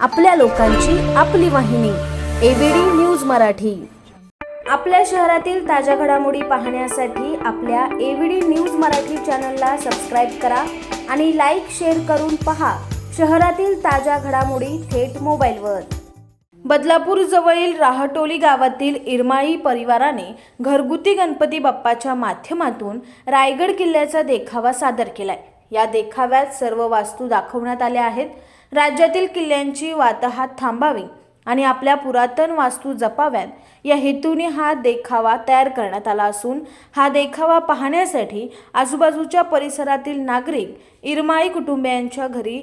आपल्या लोकांची आपली वाहिनी एबीडी न्यूज मराठी. आपल्या शहरातील ताज्या घडामोडी पाहण्यासाठी आपल्या एबीडी न्यूज मराठी चॅनलला सबस्क्राईब करा आणि लाईक शेअर करून पहा शहरातील ताज्या घडामोडी थेट मोबाईलवर. बदलापूर जवळील राहटोली गावातील इरमाळी परिवाराने घरगुती गणपती बाप्पाच्या माध्यमातून रायगड किल्ल्याचा देखावा सादर केलाय. या देखाव्यात सर्व वास्तू दाखवण्यात आल्या आहेत. राज्यातील किल्ल्यांची वाताहात थांबावी आणि आपल्या पुरातन वास्तू जपाव्यात. या हेतूने हा देखावा तयार करण्यात आला असून हा देखावा पाहण्यासाठी आजूबाजूच्या परिसरातील नागरिक इरमाळी कुटुंबियांच्या घरी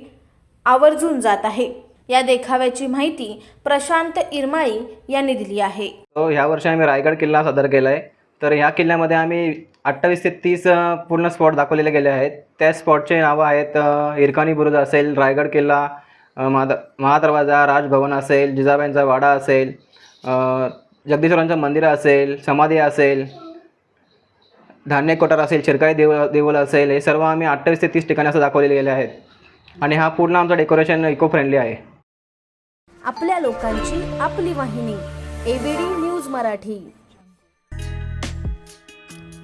आवर्जून जात आहे. या देखाव्याची माहिती प्रशांत इरमाळी यांनी दिली आहे. ह्या वर्षी आम्ही रायगड किल्ला सादर केला आहे तर ह्या किल्ल्यामध्ये आम्ही अठ्ठावीस ते तीस पूर्ण स्पॉट दाखवलेले गेले आहेत. त्या स्पॉटचे नावं आहेत अ, हिरकाणी बुरुज असेल रायगड किल्ला अ, महादरवाजा राजभवन असेल जिजाबाईंचा वाडा असेल जगदीश्वरांचं मंदिर असेल समाधी असेल धान्य कोठार असेल शिरकाई देऊळ देऊळ असेल हे सर्व आम्ही अठ्ठावीस ते तीस ठिकाणी असं दाखवलेले गेले आहेत. आणि हा पूर्ण आमचा डेकोरेशन इको फ्रेंडली आहे. आपल्या लोकांची आपली वाहिनी एबीडी न्यूज मराठी.